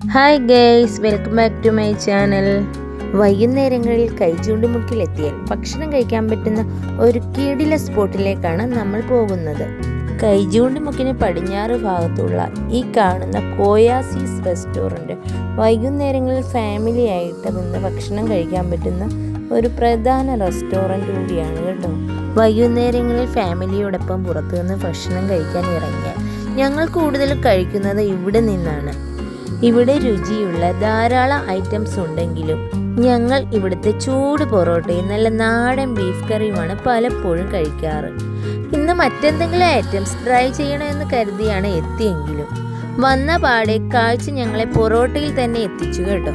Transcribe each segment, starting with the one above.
Hi guys welcome back to my channel വൈകുന്നേരങ്ങളിൽ കൈ ചൂണ്ടുമുക്കിലെത്തിയാൽ ഭക്ഷണം കഴിക്കാൻ പറ്റുന്ന ഒരു കീടില സ്പോട്ടിലേക്കാണ് നമ്മൾ പോകുന്നത്. കൈചൂണ്ടുമുക്കിന് പടിഞ്ഞാറ് ഭാഗത്തുള്ള ഈ കാണുന്ന കോയാസീസ് റെസ്റ്റോറന്റ് വൈകുന്നേരങ്ങളിൽ ഫാമിലി ആയിട്ട് നിന്ന് ഭക്ഷണം കഴിക്കാൻ പറ്റുന്ന ഒരു പ്രധാന റെസ്റ്റോറന്റ് കൂടിയാണ് കേട്ടോ. വൈകുന്നേരങ്ങളിൽ ഫാമിലിയോടൊപ്പം പുറത്തു നിന്ന് ഭക്ഷണം കഴിക്കാൻ ഇറങ്ങിയാൽ ഞങ്ങൾ കൂടുതൽ കഴിക്കുന്നത് ഇവിടെ നിന്നാണ്. ഇവിടെ രുചിയുള്ള ധാരാളം ഐറ്റംസ് ഉണ്ടെങ്കിലും ഞങ്ങൾ ഇവിടുത്തെ ചൂട് പൊറോട്ടയും നല്ല നാടൻ ബീഫ് കറിയുമാണ് പലപ്പോഴും കഴിക്കാറ്. ഇന്ന് മറ്റെന്തെങ്കിലും ഐറ്റംസ് ട്രൈ ചെയ്യണമെന്ന് കരുതിയാണ് എത്തിയെങ്കിലും. വന്ന പാടെ കാഴ്ച ഞങ്ങളെ പൊറോട്ടയിൽ തന്നെ എത്തിച്ചു കേട്ടോ.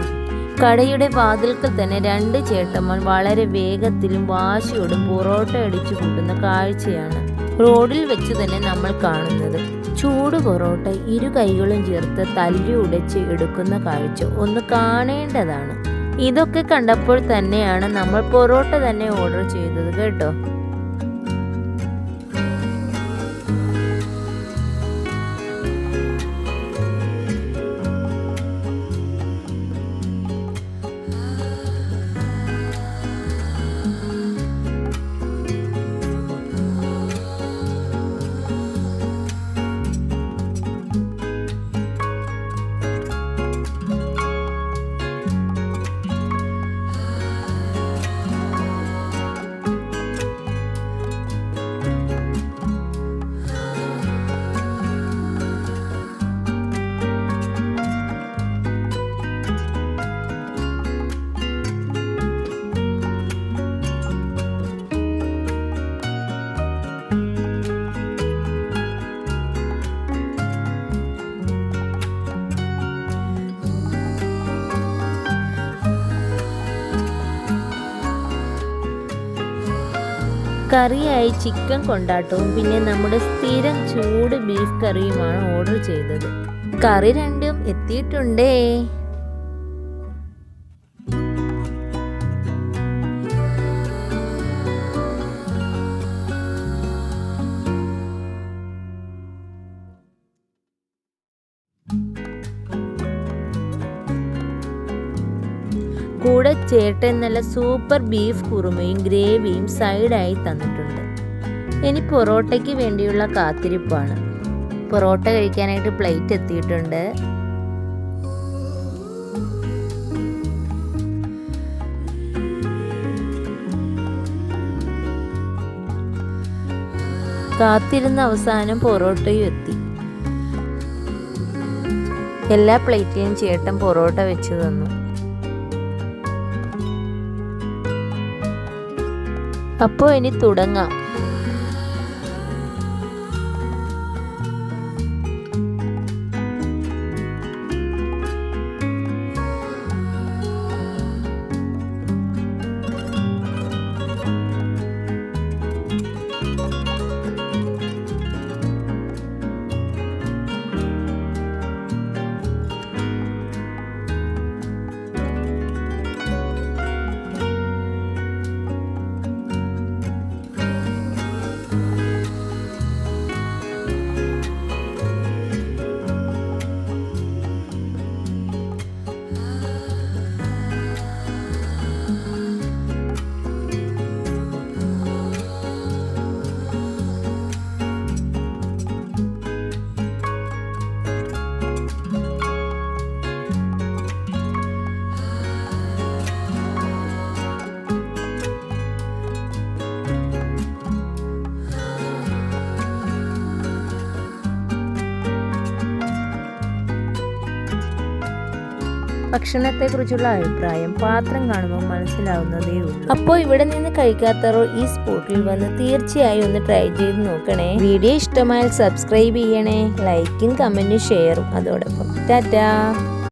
കടയുടെ വാതിൽക്കൽ തന്നെ രണ്ട് ചേട്ടന്മാർ വളരെ വേഗത്തിലും വാശിയോടും പൊറോട്ട അടിച്ചു കൂട്ടുന്ന കാഴ്ചയാണ് റോഡിൽ വെച്ച് തന്നെ നമ്മൾ കാണുന്നത്. ചൂട് പൊറോട്ട ഇരു കൈകളും ചേർത്ത് തല്ലി ഉടച്ച് എടുക്കുന്ന കാഴ്ച ഒന്ന് കാണേണ്ടതാണ്. ഇതൊക്കെ കണ്ടപ്പോൾ തന്നെയാണ് നമ്മൾ പൊറോട്ട തന്നെ ഓർഡർ ചെയ്തത് കേട്ടോ. കറിയായി ചിക്കൻ കൊണ്ടാട്ടവും. പിന്നെ നമ്മുടെ സ്ഥിരം ചൂട് ബീഫ് കറിയുമാണ് ഓർഡർ ചെയ്തത്. കറി രണ്ടും എത്തിയിട്ടുണ്ടേ? കൂടെ ചേട്ടൻ നല്ല സൂപ്പർ ബീഫ് കുറുമയും ഗ്രേവിയും സൈഡായി തന്നിട്ടുണ്ട്. ഇനി പൊറോട്ടയ്ക്ക് വേണ്ടിയുള്ള കാത്തിരിപ്പാണ്. പൊറോട്ട കഴിക്കാനായിട്ട് പ്ലേറ്റ് എത്തിയിട്ടുണ്ട്. കാത്തിരുന്ന അവസാനം പൊറോട്ടയും എത്തി. എല്ലാ പ്ലേറ്റിലും ചേട്ടൻ പൊറോട്ട വെച്ച് തന്നു. അപ്പോൾ ഇനി തുടങ്ങാം. ഭക്ഷണത്തെക്കുറിച്ചുള്ള അഭിപ്രായം പാത്രം കാണുമ്പോൾ മനസ്സിലാവുന്നതേ ഉള്ളൂ. അപ്പോൾ ഇവിടെ നിന്ന് കഴിക്കാത്തവരോ ഈ സ്പോട്ടിൽ വന്ന് തീർച്ചയായും ഒന്ന് ട്രൈ ചെയ്ത് നോക്കണേ. വീഡിയോ ഇഷ്ടമായാൽ സബ്സ്ക്രൈബ് ചെയ്യണേ ലൈക്കും കമന്റും ഷെയറും അതോടൊപ്പം ടാറ്റാ.